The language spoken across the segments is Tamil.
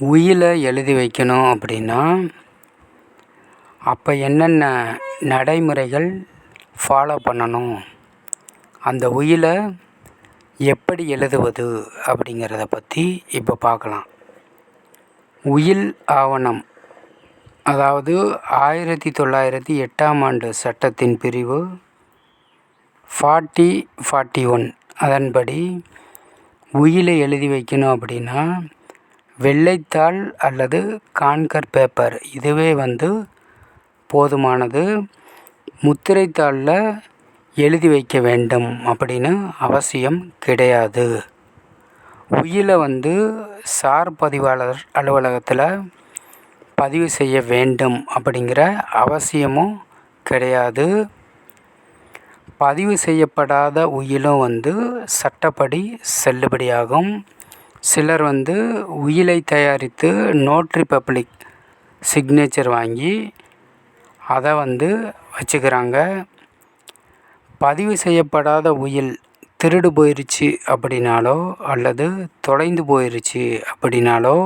உயிலை எழுதி வைக்கணும் அப்படின்னா அப்போ என்னென்ன நடைமுறைகள் ஃபாலோ பண்ணணும்? அந்த உயிலை எப்படி எழுதுவது அப்படிங்கிறத பற்றி இப்போ பார்க்கலாம் உயில் ஆவணம். அதாவது ஆயிரத்தி தொள்ளாயிரத்தி எட்டாம் ஆண்டு சட்டத்தின் பிரிவு ஃபார்ட்டி ஃபார்ட்டி ஒன் அதன்படி உயிலை எழுதி வைக்கணும் அப்படின்னா வெள்ளைத்தாள் அல்லது கான்கர் பேப்பர். இதுவே வந்து போதுமானது. முத்திரைத்தாளில் எழுதி வைக்க வேண்டும் அப்படின்னு அவசியம் கிடையாது. உயிலை வந்து சார் பதிவாளர் அலுவலகத்தில் பதிவு செய்ய வேண்டும் அப்படிங்கிற அவசியமும் கிடையாது. பதிவு செய்யப்படாத உயிலும் வந்து சட்டப்படி செல்லுபடியாகும். சிலர் வந்து உயிலை தயாரித்து நோட்ரி பப்ளிக் சிக்னேச்சர் வாங்கி அதை வந்து வச்சுக்கிறாங்க. பதிவு செய்யப்படாத உயில் திருடு போயிருச்சு அப்படின்னாலோ அல்லது தொலைந்து போயிருச்சு அப்படின்னாலோ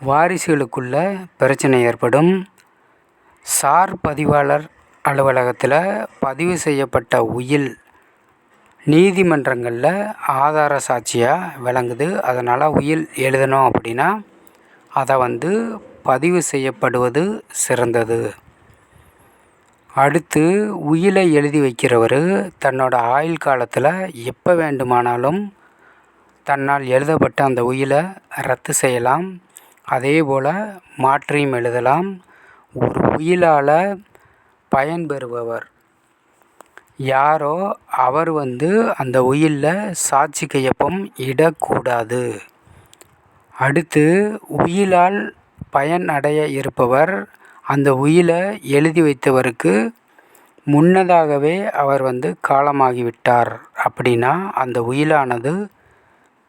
வாரிசுகளுக்குள்ள பிரச்சனை ஏற்படும். சார் பதிவாளர் அலுவலகத்தில் பதிவு செய்யப்பட்ட உயில் நீதிமன்றங்களில் ஆதார சாட்சியாக விளங்குது. அதனால் உயில் எழுதணும் அப்படின்னா அதை வந்து பதிவு செய்யப்படுவது சிறந்தது. அடுத்து உயிலை எழுதி வைக்கிறவர் தன்னோட ஆயுள் காலத்தில் எப்போ வேண்டுமானாலும் தன்னால் எழுதப்பட்ட அந்த உயிலை ரத்து செய்யலாம். அதே போல் மாற்றியும் எழுதலாம். ஒரு உயிலால் பயன்பெறுபவர் யாரோ அவர் வந்து அந்த உயிலில் சாட்சி கையொப்பம் இடக்கூடாது. அடுத்து உயிலால் பயன் அடைய இருப்பவர் அந்த உயிலை எழுதி வைத்தவருக்கு முன்னதாகவே அவர் வந்து காலமாகிவிட்டார். அப்படின்னா அந்த உயிலானது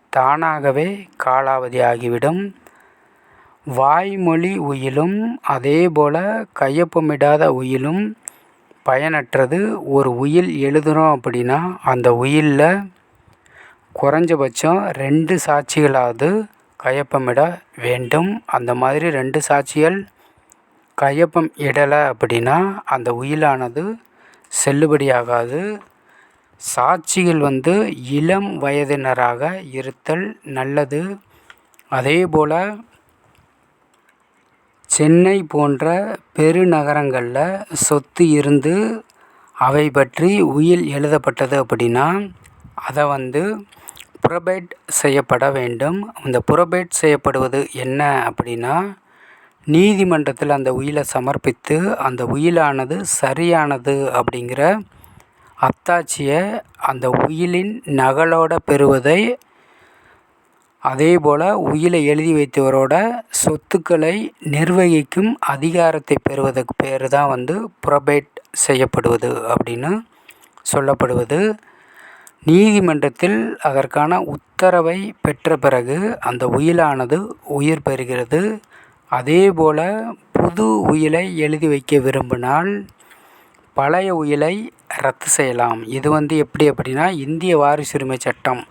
தானாகவே காலாவதி ஆகிவிடும். வாய்மொழி உயிலும் அதேபோல் கையொப்பமிடாத உயிலும் பயனற்றது. ஒரு உயில் எழுதுகிறோம் அப்படின்னா அந்த உயிலில் குறைஞ்சபட்சம் ரெண்டு சாட்சிகளாவது கையொப்பமிட வேண்டும். அந்த மாதிரி ரெண்டு சாட்சிகள் கையொப்பம் இடலை அப்படின்னா அந்த உயிலானது செல்லுபடியாகாது. சாட்சிகள் வந்து இளம் வயதினராக இருத்தல் நல்லது. அதே போல் சென்னை போன்ற பெருநகரங்களில் சொத்து இருந்து அவை பற்றி உயில் எழுதப்பட்டது அப்படின்னா அதை வந்து புரபேட் செய்யப்பட வேண்டும். அந்த புரபேட் செய்யப்படுவது என்ன அப்படின்னா நீதிமன்றத்தில் அந்த உயிலை சமர்ப்பித்து அந்த உயிலானது சரியானது அப்படிங்கிற அத்தாட்சியை அந்த உயிலின் நகலோட பெறுவதை அதேபோல் உயிலை எழுதி வைத்தவரோட சொத்துக்களை நிர்வகிக்கும் அதிகாரத்தை பெறுவதற்கு பேர் தான் வந்து புரபேட் செய்யப்படுவது அப்படின்னு சொல்லப்படுவது. நீதிமன்றத்தில் அதற்கான உத்தரவை பெற்ற பிறகு அந்த உயிலானது உயிர் பெறுகிறது. அதேபோல் புது உயிலை எழுதி வைக்க விரும்பினால் பழைய உயிலை ரத்து செய்யலாம். இது வந்து எப்படி அப்படின்னா இந்திய வாரிசுரிமை சட்டம்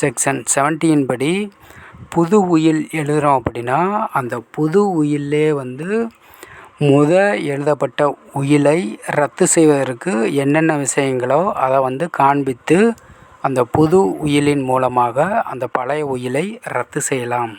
செக்ஷன் செவன்டீன் படி புது உயில் எழுதுகிறோம் அப்படின்னா அந்த புது உயில்லே வந்து முத எழுதப்பட்ட உயிலை ரத்து செய்வதற்கு என்னென்ன விஷயங்களோ அதை வந்து காண்பித்து அந்த புது உயிலின் மூலமாக அந்த பழைய உயிலை ரத்து செய்யலாம்.